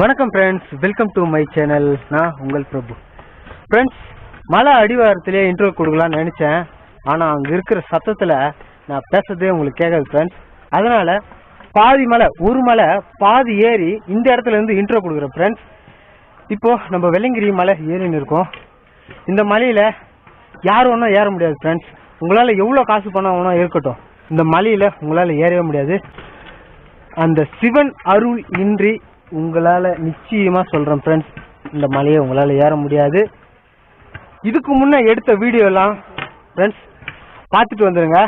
வணக்கம் friends welcome to my channel நான் உங்கள் பிரபு. ஃப்ரெண்ட்ஸ் மலை அடிவாரத்திலே இன்ட்ரோ கொடுக்கலாம்னு நினச்சேன். ஆனால் அங்கே இருக்கிற சத்தத்தில் நான் பேசுறதே உங்களுக்கு கேட்காது ஃப்ரெண்ட்ஸ் அதனால் பாதி மலை ஒரு மலை பாதி ஏறி இந்த இடத்துல இருந்து இன்ட்ரோ கொடுக்குறேன் ஃப்ரெண்ட்ஸ் இப்போது நம்ம வெள்ளங்கிரி மலை ஏறின்னு இருக்கோம். இந்த மலையில் யாரும் ஒன்றும் ஏற முடியாது ஃப்ரெண்ட்ஸ் உங்களால் எவ்வளோ காசு பணம் வேணா இருக்கட்டும். இந்த மலையில் உங்களால் ஏறவே முடியாது. அந்த சிவன் அருள் இன்றி உங்களால் நிச்சயமாக சொல்கிறேன் ஃப்ரெண்ட்ஸ் இந்த மலையை உங்களால் ஏற முடியாது. இதுக்கு முன்னே எடுத்த வீடியோலாம் ஃப்ரெண்ட்ஸ் பார்த்துட்டு வந்துடுங்க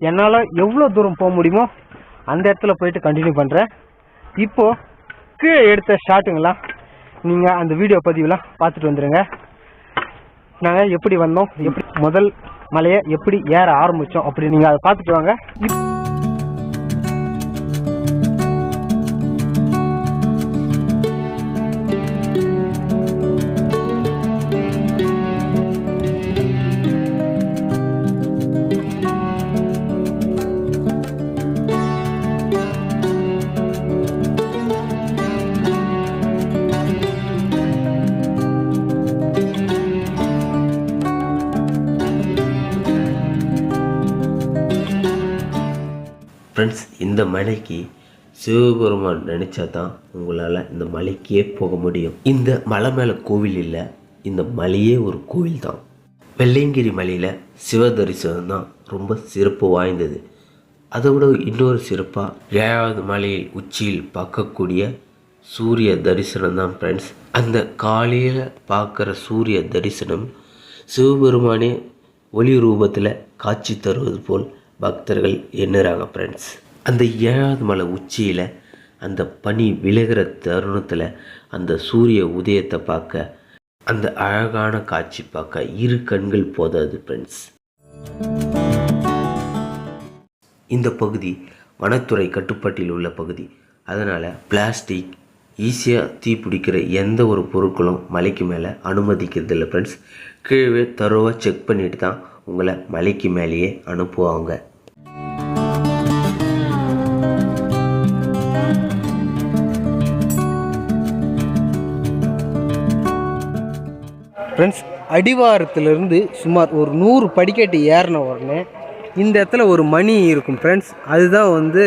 என்னால் எவ்வளோ தூரம் போக முடியுமோ அந்த இடத்துல போயிட்டு கண்டினியூ பண்ணுறேன் இப்போது கீழே எடுத்த ஷாட்டுங்களா நீங்கள் அந்த வீடியோ பதிவுலாம் பார்த்துட்டு வந்துடுங்க நாங்கள் எப்படி வந்தோம் எப்படி முதல் மலையை எப்படி ஏற ஆரம்பித்தோம் அப்படி நீங்கள் அதை பார்த்துட்டு வாங்க. சிவபெருமான் நினச்சா தான் உங்களால் இந்த மலைக்கே போக முடியும். இந்த மலை மேலே கோவில் இல்லை இந்த மலையே ஒரு கோவில் தான். வெள்ளையங்கிரி மலையில் சிவ தரிசனம் தான் ரொம்ப சிறப்பு வாய்ந்தது. அதை விட இன்னொரு சிறப்பாக ஏழாவது மலையில் உச்சியில் பார்க்கக்கூடிய சூரிய தரிசனம் தான் ஃப்ரெண்ட்ஸ் அந்த காலையில் பார்க்குற சூரிய தரிசனம் சிவபெருமானே ஒளி ரூபத்தில் காட்சி தருவது போல் பக்தர்கள் எண்ணுறாங்க ஃப்ரெண்ட்ஸ் அந்த ஏழாவது மலை உச்சியில் அந்த பனி விலகிற தருணத்தில் அந்த சூரிய உதயத்தை பார்க்க அந்த அழகான காட்சி பார்க்க இரு கண்கள் போதாது ஃப்ரெண்ட்ஸ் இந்த பகுதி வனத்துறை கட்டுப்பாட்டில் உள்ள பகுதி. அதனால் பிளாஸ்டிக் ஈஸியாக தீப்பிடிக்கிற எந்த ஒரு பொருட்களும் மலைக்கு மேலே அனுமதிக்கிறது இல்லை ஃப்ரெண்ட்ஸ் கீழே தரோவாக செக் பண்ணிட்டு தான் உங்களை மலைக்கு மேலேயே அனுப்புவாங்க. ஃப்ரெண்ட்ஸ் அடிவாரத்திலிருந்து சுமார் ஒரு நூறு படிக்கட்டு ஏறின உடனே இந்த இடத்துல ஒரு மணி இருக்கும் ஃப்ரெண்ட்ஸ் அதுதான் வந்து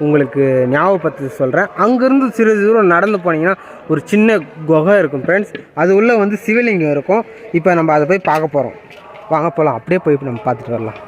உங்களுக்கு ஞாபகப்படுத்தி சொல்கிறேன் அங்கேருந்து சிறு தூரம் நடந்து போனீங்கன்னா ஒரு சின்ன குகை இருக்கும் ஃப்ரெண்ட்ஸ் அது உள்ளே வந்து சிவலிங்கம் இருக்கும். இப்போ நம்ம அதை போய் பார்க்க போகிறோம் வாங்க போகலாம் அப்படியே போய் நம்ம பார்த்துட்டு வரலாம்.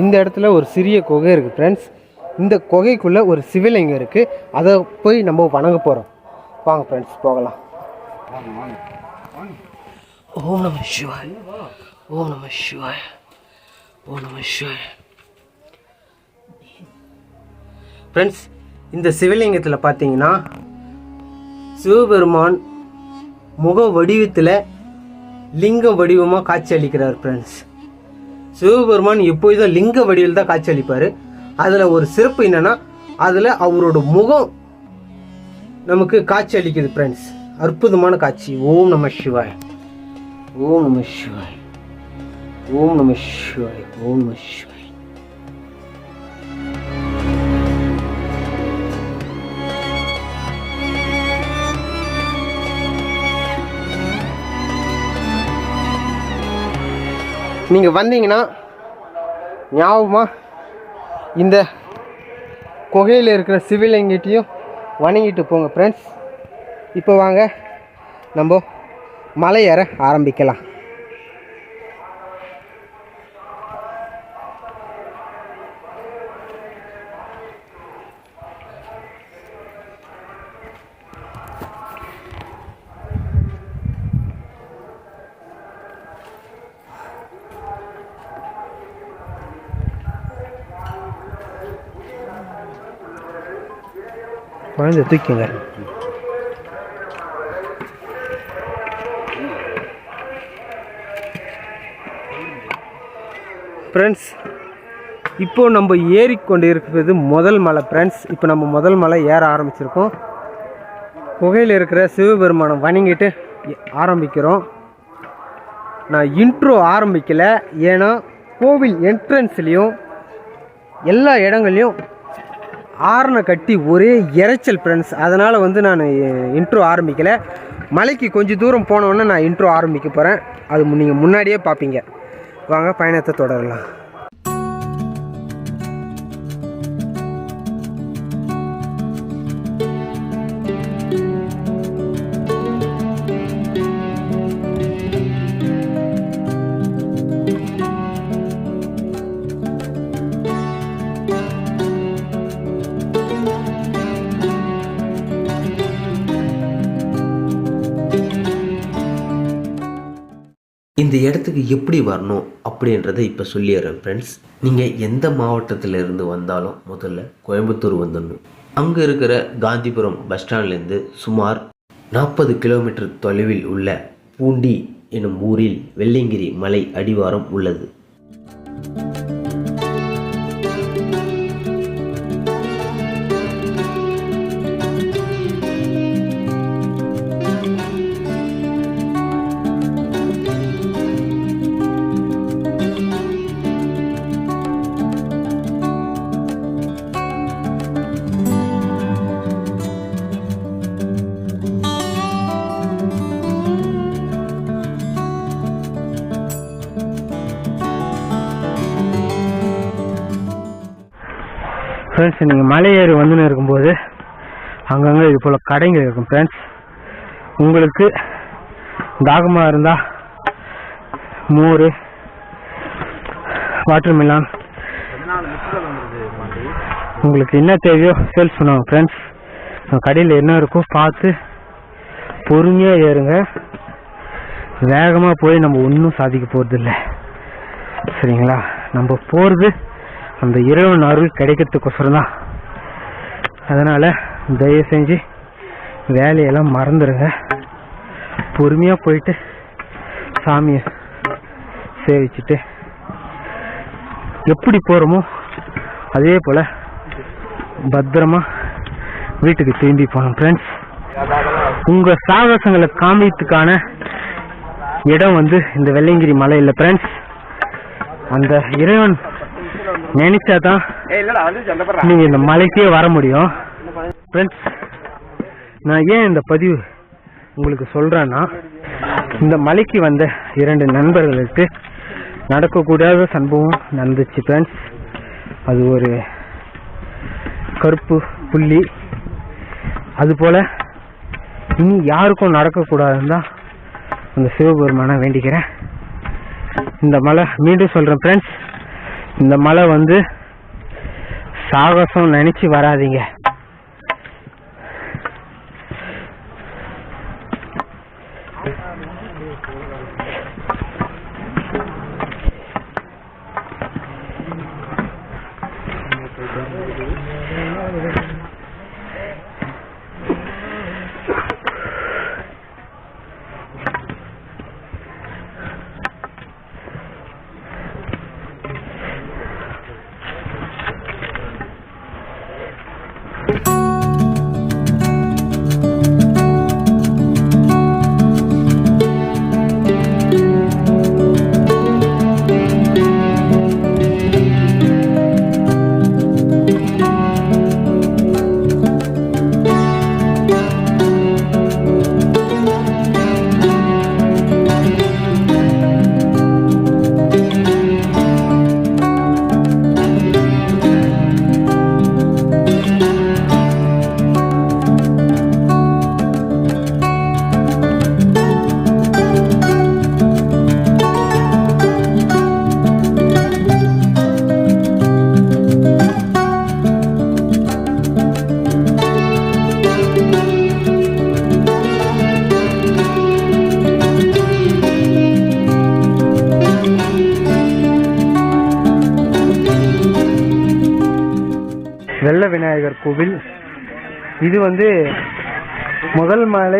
இந்த இடத்துல ஒரு சிறிய குகை இருக்குது ஃப்ரெண்ட்ஸ் இந்த குகைக்குள்ளே ஒரு சிவலிங்கம் இருக்குது அதை போய் நம்ம வணங்க போகிறோம் வாங்க ஃப்ரெண்ட்ஸ் போகலாம். ஓம் நம சிவாய். ஓம் நம சிவாய். ஓம் நம சிவாய். ஃப்ரெண்ட்ஸ் இந்த சிவலிங்கத்தில் பார்த்தீங்கன்னா சிவபெருமான் முக வடிவத்தில் லிங்க வடிவமாக காட்சி அளிக்கிறார் ஃப்ரெண்ட்ஸ் சிவபெருமான் எப்போதும் லிங்க வடிவில் தான் காட்சி அளிப்பார். அதில் ஒரு சிறப்பு என்னென்னா அதில் அவரோட முகம் நமக்கு காட்சி அளிக்குது ஃப்ரெண்ட்ஸ் அற்புதமான காட்சி. ஓம் நம சிவாய். ஓம் நம சிவாய். ஓம் நம சிவாய். ஓம் நம சிவாய். நீங்கள் வந்தீங்கன்னா ஞாபகமாக இந்த குகையில் இருக்கிற சிவிலிங்கிட்டையும் வணங்கிட்டு போங்க ஃப்ரெண்ட்ஸ் இப்போ வாங்க நம்ம மலை ஏற ஆரம்பிக்கலாம். போகிறேன் தூக்கிங்க. ஃப்ரெண்ட்ஸ் இப்போது நம்ம ஏறிக்கொண்டு இருக்கிறது முதல் மலை. ஃப்ரெண்ட்ஸ் இப்போ நம்ம முதல் மலை ஏற ஆரம்பிச்சிருக்கோம். குகையில் இருக்கிற சிவபெருமானம் வணங்கிட்டு ஆரம்பிக்கிறோம். நான் இன்ட்ரோ ஆரம்பிக்கலை. ஏன்னா கோவில் என்ட்ரன்ஸ்லேயும் எல்லா இடங்கள்லையும் ஆரனை கட்டி ஒரே இரைச்சல் ஃப்ரெண்ட்ஸ் அதனால் வந்து நான் இன்ட்ரோ ஆரம்பிக்கலை. மலைக்கு கொஞ்சம் தூரம் போனோன்னே நான் இன்ட்ரோ ஆரம்பிக்க போகிறேன் அது நீங்கள் முன்னாடியே பார்ப்பீங்க வாங்க பயணத்தை தொடரலாம். இந்த இடத்துக்கு எப்படி வரணும் அப்படின்றத இப்போ சொல்லிடுறேன் ஃப்ரெண்ட்ஸ் நீங்கள் எந்த மாவட்டத்தில் இருந்து வந்தாலும் முதல்ல கோயம்புத்தூர் வந்துடணும். அங்கே இருக்கிற காந்திபுரம் பஸ் ஸ்டாண்ட்லேருந்து சுமார் நாற்பது கிலோமீட்டர் தொலைவில் உள்ள பூண்டி எனும் ஊரில் வெள்ளையங்கிரி மலை அடிவாரம் உள்ளது. ஃப்ரெண்ட்ஸ் நீங்கள் மலை ஏறி வந்துன்னு இருக்கும்போது அங்கங்கே இது போல் கடைகள் இருக்கும் ஃப்ரெண்ட்ஸ் உங்களுக்கு தாகமாக இருந்தால் மோர் வாட்டர் மிலான் உங்களுக்கு என்ன தேவையோ சேல்ஸ் பண்ணுவாங்க ஃப்ரெண்ட்ஸ் கடையில் என்ன இருக்கோ பார்த்து பொறுமையாக ஏறுங்க. வேகமாக போய் நம்ம ஒன்றும் சாதிக்க போகிறதில்ல சரிங்களா? நம்ம போகிறது அந்த இறைவன் அருள் கிடைக்கிறதுக்கொசரம் தான். அதனால் தயவு செஞ்சு வேலையெல்லாம் மறந்துடுங்க. பொறுமையாக போயிட்டு சாமியை சேவிச்சுட்டு எப்படி போகிறோமோ அதே போல் பத்திரமா வீட்டுக்கு திரும்பி போகணும் ஃப்ரெண்ட்ஸ் உங்கள் சாகசங்களை காமிக்கிறதுக்கான இடம் வந்து இந்த வெள்ளையங்கிரி மலையில் ஃப்ரெண்ட்ஸ் அந்த இறைவன் நினைச்சா தான் நீங்க இந்த மலைக்கே வர முடியும். ஃப்ரெண்ட்ஸ் நான் ஏன் இந்த பதிவு உங்களுக்கு சொல்றேன்னா இந்த மலைக்கு வந்த இரண்டு நண்பர்களுக்கு நடக்கக்கூடாத சம்பவம் நடந்துச்சு ஃப்ரெண்ட்ஸ் அது ஒரு கருப்பு புள்ளி. அதுபோல இனி யாருக்கும் நடக்கக்கூடாதுன்னு தான் அந்த சிவபெருமானை வேண்டிக்கிறேன். இந்த மலை மீண்டும் சொல்றேன் ஃப்ரெண்ட்ஸ் இந்த மலை வந்து சாகசம் நினச்சி வராதீங்க.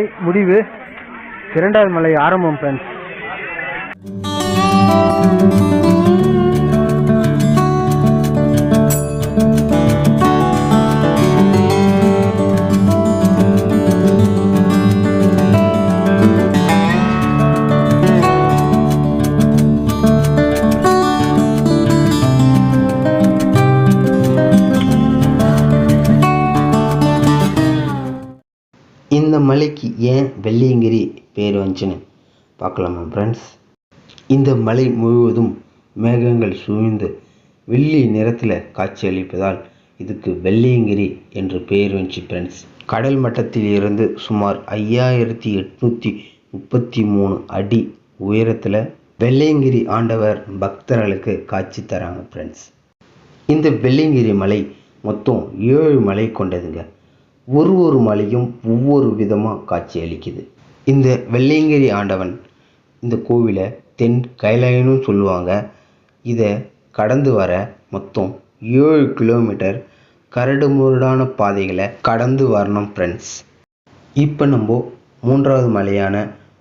மலை முடிவு. இரண்டாவது மலை ஆரம்பம் ஃப்ரெண்ட்ஸ் ஏன் வெள்ளியங்கிரி பேர் வந்துச்சுன்னு பார்க்கலாமா ஃப்ரெண்ட்ஸ் இந்த மலை முழுவதும் மேகங்கள் சூழ்ந்து வெள்ளி நிறத்தில் காட்சியளிப்பதால் இதுக்கு வெள்ளியங்கிரி என்று பெயர் வந்துச்சு ஃப்ரெண்ட்ஸ் கடல் மட்டத்தில் இருந்து சுமார் ஐயாயிரத்தி எட்நூற்றி முப்பத்தி மூணு அடி உயரத்தில் வெள்ளையங்கிரி ஆண்டவர் பக்தர்களுக்கு காட்சி தராங்க ஃப்ரெண்ட்ஸ் இந்த வெள்ளியங்கிரி மலை மொத்தம் ஏழு மலை கொண்டதுங்க. ஒரு ஒரு மலையும் ஒவ்வொரு விதமாக காட்சி அளிக்குது இந்த வெள்ளையங்கிரி ஆண்டவன் இந்த கோவிலை தென் கைலாயனும் சொல்லுவாங்க. இதை கடந்து வர மொத்தம் ஏழு கிலோமீட்டர் கரடு முரடான பாதைகளை கடந்து வரணும் ஃப்ரெண்ட்ஸ் இப்போ நம்ம மூன்றாவது மலையான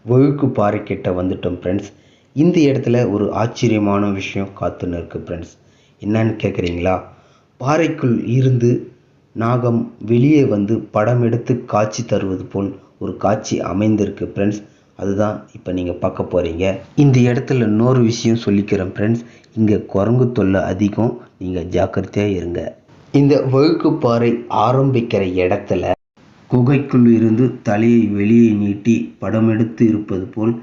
வழுக்கு பாறை கிட்ட வந்துட்டோம் ஃப்ரெண்ட்ஸ் இந்த இடத்துல ஒரு ஆச்சரியமான விஷயம் காத்துன்னு இருக்குது ஃப்ரெண்ட்ஸ் என்னன்னு கேட்குறீங்களா பாறைக்குள் இருந்து நாகம் வெளியே வந்து படம் எடுத்து காட்சி தருவது போல் ஒரு காட்சி அமைந்திருக்கு ஃப்ரெண்ட்ஸ் அதுதான் இப்போ நீங்கள் பார்க்க போகிறீங்க இந்த இடத்துல இன்னொரு விஷயம் சொல்லிக்கிறேன் ஃப்ரெண்ட்ஸ் இங்கே குரங்கு தொல்லை அதிகம். நீங்கள் ஜாக்கிரதையாக இருங்க. இந்த வழுக்கு பாறை ஆரம்பிக்கிற இடத்துல குகைக்குள் இருந்து தலையை வெளியே நீட்டி படம் எடுத்து இருப்பது போல்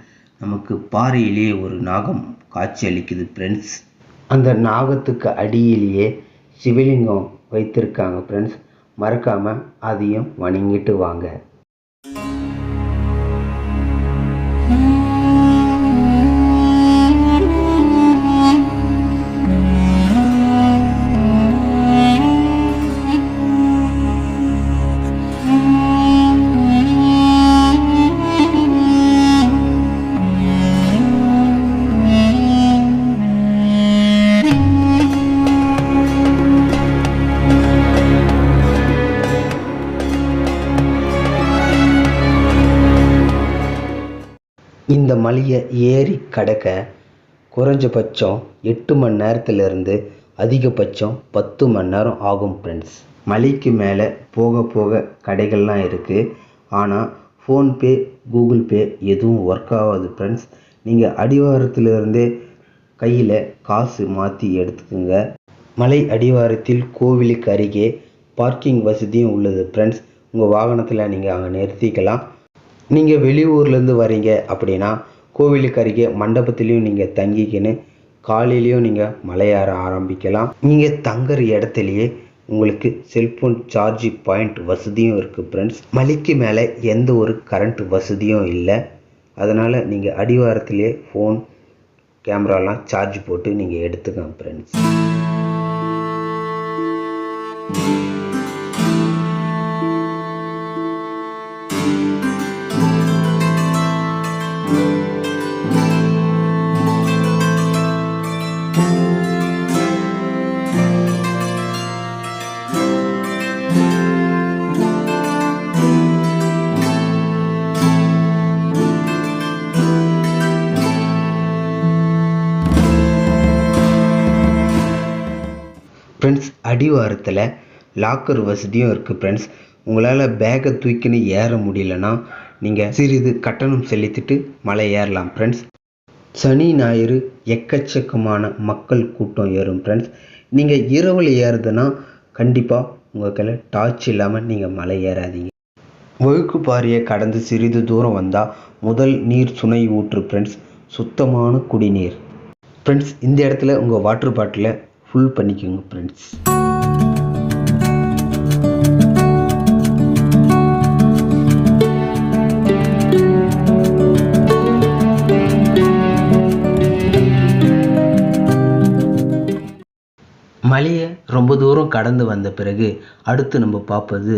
நமக்கு பாறையிலேயே ஒரு நாகம் காட்சி அளிக்குது ஃப்ரெண்ட்ஸ் அந்த நாகத்துக்கு அடியிலேயே சிவலிங்கம் வைத்திருக்காங்க ஃப்ரெண்ட்ஸ் மறக்காமல் அதையும் வணங்கிட்டு வாங்க. மலையை ஏறி கடக்க குறைஞ்சபட்சம் எட்டு மணி நேரத்துலேருந்து அதிகபட்சம் பத்து மணி நேரம் ஆகும் ஃப்ரெண்ட்ஸ் மலைக்கு மேலே போக போக கடைகள்லாம் இருக்குது ஆனால் ஃபோன்பே கூகுள் பே எதுவும் ஒர்க் ஆகாது ஃப்ரெண்ட்ஸ் நீங்கள் அடிவாரத்திலிருந்தே கையில் காசு மாற்றி எடுத்துக்கோங்க. மலை அடிவாரத்தில் கோவிலுக்கு அருகே பார்க்கிங் வசதியும் உள்ளது ஃப்ரெண்ட்ஸ் உங்கள் வாகனத்தில் நீங்கள் அங்கே நிறுத்திக்கலாம். நீங்கள் வெளியூர்லேருந்து வரீங்க அப்படின்னா கோவிலுக்கு அருகே மண்டபத்துலேயும் நீங்கள் தங்கிக்கின்னு காலையிலையும் நீங்கள் மலையேற ஆரம்பிக்கலாம். நீங்கள் தங்குற இடத்துலையே உங்களுக்கு செல்ஃபோன் சார்ஜ் பாயிண்ட் வசதியும் இருக்குது ஃப்ரெண்ட்ஸ் மலைக்கு மேலே எந்த ஒரு கரண்ட் வசதியும் இல்லை. அதனால் நீங்கள் அடிவாரத்திலே ஃபோன் கேமராலாம் சார்ஜ் போட்டு நீங்கள் எடுத்துக்கலாம் ஃப்ரெண்ட்ஸ் அடிவாரத்தில் லாக்கர் வசதியும் இருக்குது ஃப்ரெண்ட்ஸ் உங்களால் பேக்கை தூக்கின்னு ஏற முடியலன்னா நீங்கள் சிறிது கட்டணம் செலுத்திட்டு மலை ஏறலாம் ஃப்ரெண்ட்ஸ் சனி ஞாயிறு எக்கச்சக்கமான மக்கள் கூட்டம் ஏறும் ஃப்ரெண்ட்ஸ் நீங்கள் இரவில் ஏறுதுன்னா கண்டிப்பாக உங்கள் கையில் டார்ச் இல்லாமல் நீங்கள் மலை ஏறாதீங்க. வழுக்கு பாறையை கடந்து சிறிது தூரம் வந்தால் முதல் நீர் சுனை ஊற்று ஃப்ரெண்ட்ஸ் சுத்தமான குடிநீர். ஃப்ரெண்ட்ஸ் இந்த இடத்துல உங்கள் வாட்டர் பாட்டிலை ஃபுல் பண்ணிக்கோங்க ஃப்ரெண்ட்ஸ் மலையை ரொம்ப தூரம் கடந்து வந்த பிறகு அடுத்து நம்ம பார்ப்பது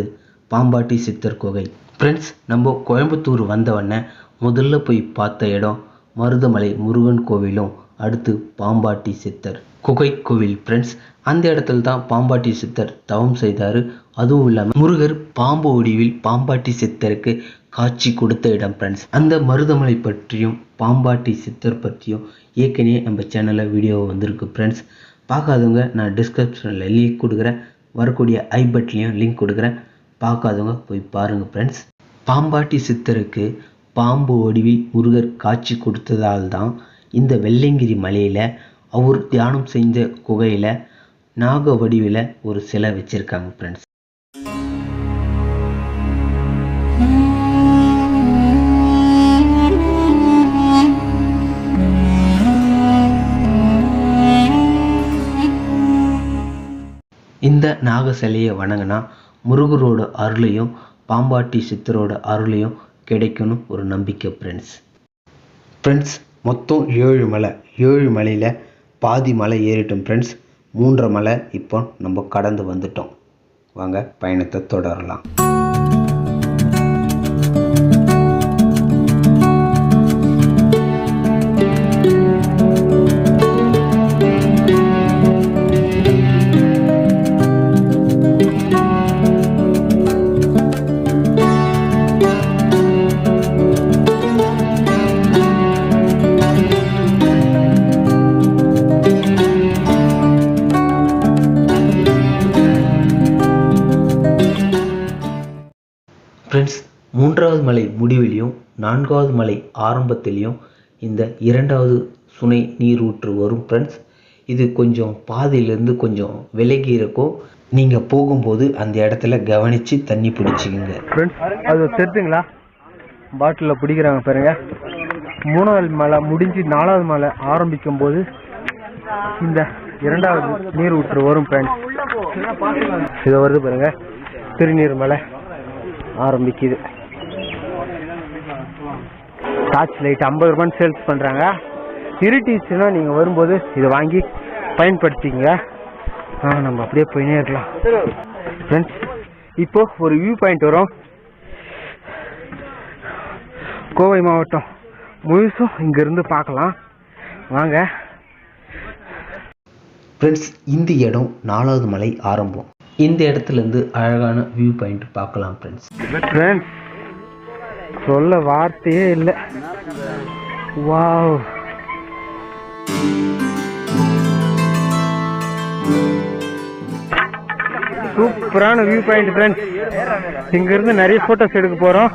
பாம்பாட்டி சித்தர் குகை ஃப்ரெண்ட்ஸ் நம்ம கோயம்புத்தூர் வந்தவொடனே முதல்ல போய் பார்த்த இடம் மருதமலை முருகன் கோவிலும் அடுத்து பாம்பாட்டி சித்தர். குகை கோவில் ஃப்ரெண்ட்ஸ் அந்த இடத்துல தான் பாம்பாட்டி சித்தர் தவம் செய்தார். அதுவும் இல்லாமல் முருகர் பாம்பு வடிவில் பாம்பாட்டி சித்தருக்கு காட்சி கொடுத்த இடம் ஃப்ரெண்ட்ஸ் அந்த மருதமலை பற்றியும் பாம்பாட்டி சித்தர் பற்றியும் ஏற்கனவே நம்ம சேனலில் வீடியோ வந்திருக்கு ஃப்ரெண்ட்ஸ் பார்க்காதவங்க நான் டிஸ்கிரிப்ஷனில் லிங்க் கொடுக்குறேன். வரக்கூடிய ஐ பட்லேயும் லிங்க் கொடுக்குறேன். பார்க்காதவங்க போய் பாருங்கள் ஃப்ரெண்ட்ஸ் பாம்பாட்டி சித்தருக்கு பாம்பு வடிவில் முருகர் காட்சி கொடுத்ததால் தான் இந்த வெள்ளைங்கிரி மலையில் அவர் தியானம் செஞ்ச குகையில் நாக வடிவில் ஒரு சிலை வச்சுருக்காங்க ஃப்ரெண்ட்ஸ் இந்த நாக சிலையை வணங்கினா முருகரோட அருளையும் பாம்பாட்டி சித்தரோட அருளையும் கிடைக்கும்னு ஒரு நம்பிக்கை ஃப்ரெண்ட்ஸ் ஃப்ரெண்ட்ஸ் மொத்தம் ஏழு மலை. ஏழு மலையில் பாதி மலை ஏறிட்டோம் ஃப்ரெண்ட்ஸ் மூன்றரை மலை இப்போ நம்ம கடந்து வந்துட்டோம். வாங்க பயணத்தை தொடரலாம். ஆரம்பத்திலையும் இந்த இரண்டாவது சுனை நீரூற்று வரும் ஃப்ரெண்ட்ஸ் இது கொஞ்சம் பாதையிலேருந்து கொஞ்சம் விலகி இருக்கும் நீங்கள் போகும்போது அந்த இடத்துல கவனித்து தண்ணி பிடிச்சிக்கிங்க. ஃப்ரெண்ட்ஸ் அது தெரிஞ்சுங்களா பாட்டிலில் பிடிக்கிறாங்க பாருங்க. மூணாவது மலை முடிஞ்சு நாலாவது மலை ஆரம்பிக்கும் போது இந்த இரண்டாவது நீர் ஊற்று வரும் ஃப்ரெண்ட்ஸ் இது வருது பாருங்க. திருநீர் மலை ஆரம்பிக்குது. டார்ச் லைட் ஐம்பது ரூபான்னு சேல்ஸ் பண்ணுறாங்க இருட்டிச்சுன்னா நீங்கள் வரும்போது இதை வாங்கி பயன்படுத்திக்கங்க. ஆ நம்ம அப்படியே போயினே இருக்கலாம். ஃப்ரெண்ட்ஸ் இப்போ ஒரு வியூ பாயிண்ட் வரும். கோவை மாவட்டம். முழுசும் இங்கிருந்து பார்க்கலாம். வாங்க. ஃப்ரெண்ட்ஸ் இந்த இடம் நாலாவது மலை ஆரம்பம். இந்த இடத்துலேருந்து அழகான வியூ பாயிண்ட் பார்க்கலாம் ஃப்ரெண்ட்ஸ் ஃப்ரெண்ட்ஸ் சொல்ல வார்த்தையே இல்லை. வாவ். சூப்பரான வியூ பாயிண்ட் ஃப்ரெண்ட்ஸ் இங்கிருந்து நிறைய ஃபோட்டோஸ் எடுக்க போகிறோம்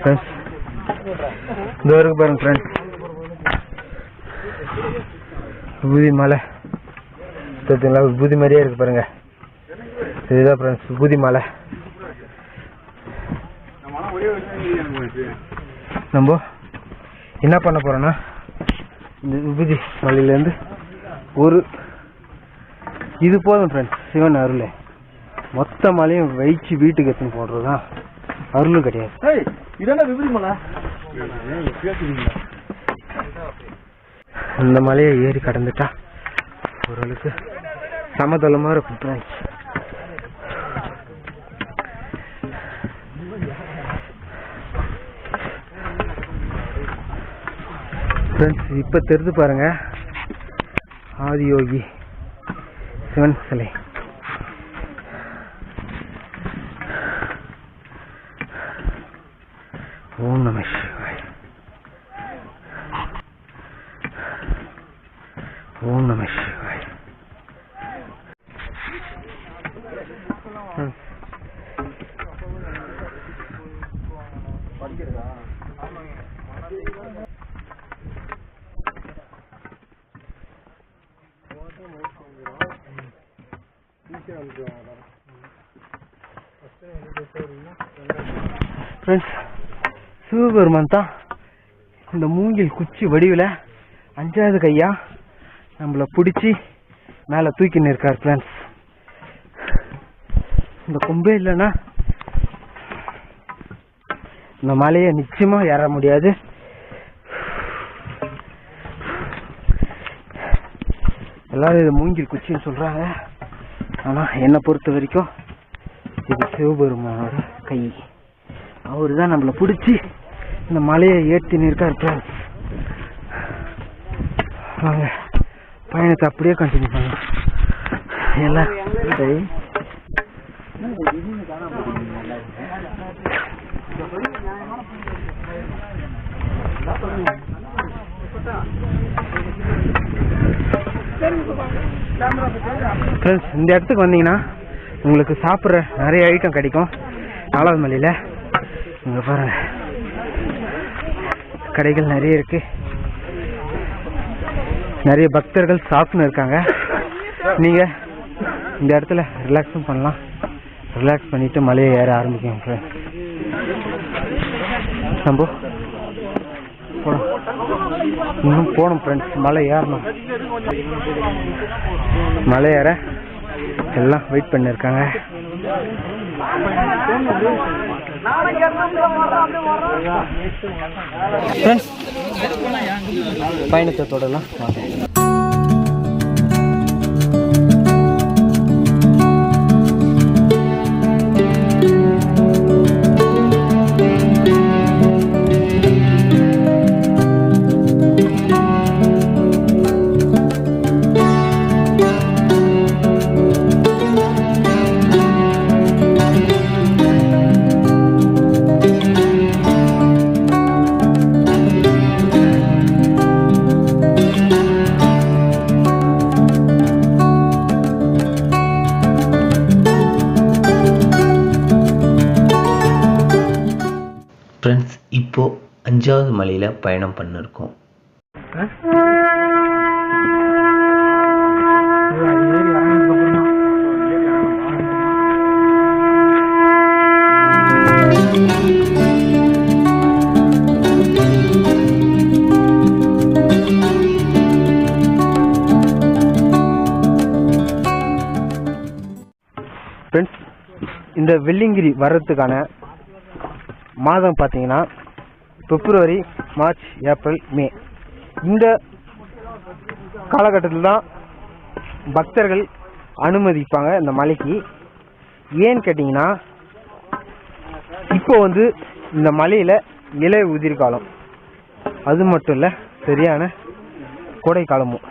ஃப்ரெண்ட்ஸ் இந்த இருக்கு பாருங்க ஃப்ரெண்ட்ஸ் விபூதி மலை. தெரியுங்களா விபூதி மாதிரியே இருக்கு பாருங்க. இதுதான் ஃப்ரெண்ட்ஸ் விபூதி மலை. நம்ம என்ன பண்ண போறோம்னா இந்த விபூதி மலையிலேருந்து ஒரு இது போதும் ஃப்ரெண்ட்ஸ் சிவன் அருள். மொத்த மலையும் வைச்சு வீட்டுக்கு எடுத்துன்னு போடுறது தான் அருளும் கிடையாது. இந்த மலையை ஏறி கடந்துட்டா? ஓரளவுக்கு சமதளமா இருக்கும். ஃப்ரெண்ட்ஸ் இப்போ தெரிஞ்சு பாருங்க. ஆதியோகி சிவன் சிலை ஓம் நம சிவாய் ஓம் நம சிவாய் ம். ஃப்ரெண்ட்ஸ் சிவபெருமான் தான் இந்த மூங்கில் குச்சி வடிவில் அஞ்சாவது கையா நம்மளை பிடிச்சி மேலே தூக்கின்னு இருக்கார் ஃப்ரெண்ட்ஸ் இந்த கொம்பே இல்லைன்னா இந்த மலையை நிச்சயமாக ஏற முடியாது. எல்லாரும் இது மூங்கில் குச்சின்னு சொல்கிறாங்க ஆனால் என்னை பொறுத்த வரைக்கும் இது சிவபெருமானோட கை. அவர் தான் நம்மளை பிடிச்சி இந்த மலையை ஏற்றி நிற்கார் வாங்க பயணத்தை அப்படியே கண்டினியூ பண்ணலாம். எல்லாம் ஃப்ரெண்ட்ஸ் இந்த இடத்துக்கு வந்தீங்கன்னா உங்களுக்கு சாப்பிட்ற நிறைய ஐட்டம் கிடைக்கும். நாலாவது மலையில். இங்கே பாருங்கள் கடைகள் நிறைய இருக்கு. நிறைய பக்தர்கள் சாப்பிட்னு இருக்காங்க. நீங்கள் இந்த இடத்துல ரிலாக்ஸும் பண்ணலாம். ரிலாக்ஸ் பண்ணிட்டு மலையை ஏற ஆரம்பிக்கும் ஃப்ரெண்ட்ஸ் நம்ம போகணும் இன்னும் போகணும் ஃப்ரெண்ட்ஸ் மலை ஏறணும். மலை ஏற எல்லாம் வெயிட் பண்ணிருக்காங்க. ஃப்ரெண்ட்ஸ் பயணத்தை தொடரலாம். வழியில் பயணம் பண்ணிருக்கோம். ஃப்ரெண்ட்ஸ் இந்த வெள்ளிங்கிரி வர்றதுக்கான மாதம் பார்த்தீங்கன்னா பிப்ரவரி மார்ச் ஏப்ரல் மே. இந்த காலகட்டத்தில் தான் பக்தர்கள் அனுமதிப்பாங்க இந்த மலைக்கு. ஏன்னு கேட்டிங்கன்னா இப்போ வந்து இந்த மலையில் இலை உதிர்காலம் அது மட்டும் இல்லை சரியான கோடை காலமும்.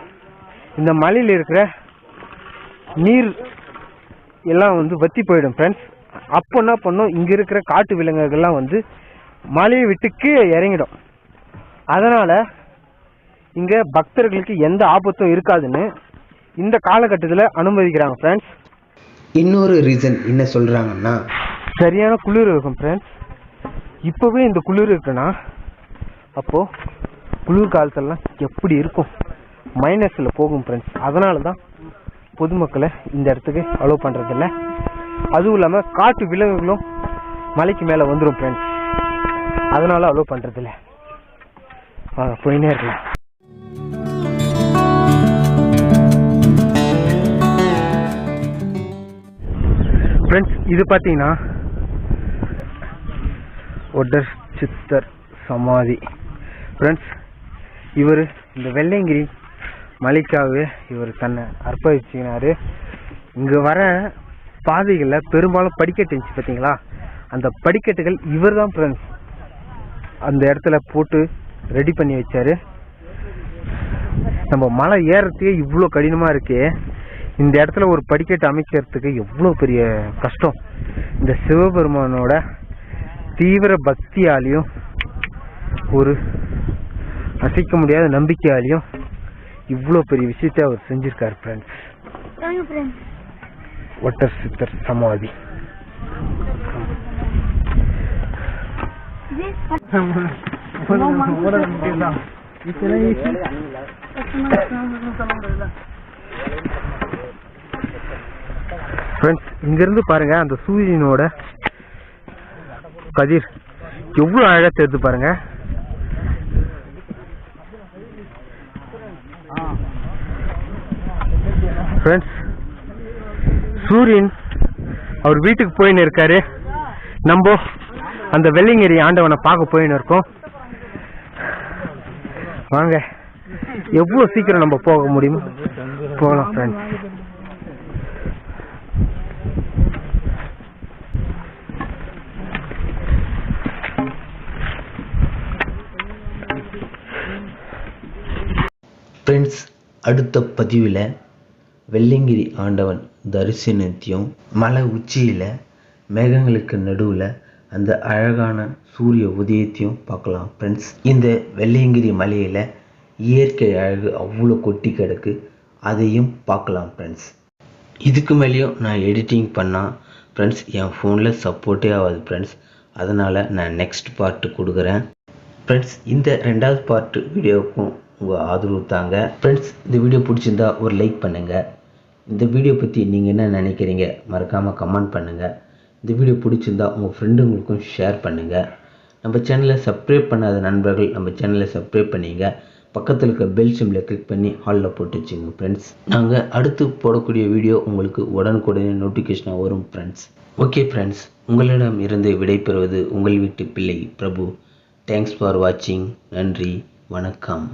இந்த மலையில் இருக்கிற நீர் எல்லாம் வந்து வத்தி போயிடும் ஃப்ரெண்ட்ஸ் அப்போ என்ன பண்ணும்? இங்கே இருக்கிற காட்டு விலங்குகள்லாம் வந்து மலையை விட்டு கீழே இறங்கிடும். அதனால் இங்கே பக்தர்களுக்கு எந்த ஆபத்தும் இருக்காதுன்னு இந்த காலகட்டத்தில் அனுமதிக்கிறாங்க ஃப்ரெண்ட்ஸ் இன்னொரு ரீசன் என்ன சொல்கிறாங்கன்னா சரியான குளிர் இருக்கும் ஃப்ரெண்ட்ஸ் இப்போவே இந்த குளிர் இருக்குன்னா அப்போது குளிர் காலத்துலலாம் எப்படி இருக்கும்? மைனஸில் போகும் ஃப்ரெண்ட்ஸ் அதனால தான் பொதுமக்களை இந்த இடத்துக்கு அலோவ் பண்ணுறதில்ல அதுவும் இல்லாமல் காட்டு விலங்குகளும் மலைக்கு மேலே வந்துடும் ஃப்ரெண்ட்ஸ் அதனால அலோவ் பண்ணுறதில்ல வாங்க போயினே இருக்கலாம். ஃப்ரெண்ட்ஸ் இது பார்த்தீங்கன்னா ஒட்டர் சித்தர் சமாதி. ஃப்ரெண்ட்ஸ் இவர் இந்த வெள்ளையங்கிரி மலைக்காகவே இவர் தன்னை அர்ப்பணிச்சினாரு இங்கே வர பாதைகளில் பெரும்பாலும் படிக்கட்டு இருந்துச்சு பார்த்தீங்களா அந்த படிக்கட்டுகள் இவர் தான் ஃப்ரெண்ட்ஸ் அந்த இடத்துல போட்டு ரெடி பண்ணி வச்சாரு. நம்ம மலை ஏறத்துக்கே இவ்வளோ கடினமாக இருக்கே. இந்த இடத்துல ஒரு படிக்கட்டு அமைக்கிறதுக்கு எவ்வளோ பெரிய கஷ்டம். இந்த சிவபெருமானோட தீவிர பக்தியாலையும் ஒரு அசைக்க முடியாத நம்பிக்கையாலையும் இவ்வளோ பெரிய விஷயத்தை அவர் செஞ்சிருக்காரு ஃப்ரெண்ட்ஸ் ஒட்டர் சித்தர் சமாதி. ஃப்ரெண்ட்ஸ் இங்கிருந்து பாருங்க அந்த சூரியனோட கதிர். எவ்வளோ அழகா தேர்த்து பாருங்க. ஃப்ரெண்ட்ஸ் சூரியன் அவர் வீட்டுக்கு போயின்னு இருக்காரு. நம்ம அந்த வெள்ளிங்கேரி ஆண்டவனை பார்க்க போயின்னு இருக்கோம். வாங்க. எவ்வளோ சீக்கிரம் நம்ம போக முடியுமோ? போகலாம் ஃப்ரெண்ட்ஸ் ஃப்ரெண்ட்ஸ் அடுத்த பதிவில் வெள்ளிங்கிரி ஆண்டவன் தரிசனத்தையும் மலை உச்சியில் மேகங்களுக்கு நடுவில் அந்த அழகான சூரிய உதயத்தையும் பார்க்கலாம் ஃப்ரெண்ட்ஸ் இந்த வெள்ளையங்கிரி மலையில் இயற்கை அழகு அவ்வளோ கொட்டி கிடக்கு. அதையும் பார்க்கலாம் ஃப்ரெண்ட்ஸ் இதுக்கு மேலேயும் நான் எடிட்டிங் பண்ணால் ஃப்ரெண்ட்ஸ் என் ஃபோனில் சப்போர்ட்டே ஆகாது ஃப்ரெண்ட்ஸ் அதனால் நான் நெக்ஸ்ட் பார்ட்டு கொடுக்குறேன். ஃப்ரெண்ட்ஸ் இந்த ரெண்டாவது பார்ட்டு வீடியோவுக்கும் உங்கள் ஆதரவு தாங்க. ஃப்ரெண்ட்ஸ் இந்த வீடியோ பிடிச்சிருந்தா ஒரு லைக் பண்ணுங்கள் இந்த வீடியோ பற்றி நீங்கள் என்ன நினைக்கிறீங்க மறக்காமல் கமெண்ட் பண்ணுங்கள் இந்த வீடியோ பிடிச்சிருந்தா உங்கள் ஃப்ரெண்டுங்களுக்கும் ஷேர் பண்ணுங்கள் நம்ம சேனலை சப்ஸ்கிரைப் பண்ணாத நண்பர்கள் நம்ம சேனலை சப்ஸ்கிரைப் பண்ணிங்க. பக்கத்தில் இருக்க பெல் சிம்மில் கிளிக் பண்ணி ஹாலில் போட்டு வச்சுங்க ஃப்ரெண்ட்ஸ் நாங்கள் அடுத்து போடக்கூடிய வீடியோ உங்களுக்கு உடனுக்குடனே நோட்டிஃபிகேஷனாக வரும் ஃப்ரெண்ட்ஸ் ஓகே ஃப்ரெண்ட்ஸ் உங்களிடம் இருந்து விடைபெறுவது உங்கள் வீட்டு பிள்ளை பிரபு. தேங்க்ஸ் ஃபார் வாட்சிங் நன்றி. வணக்கம்.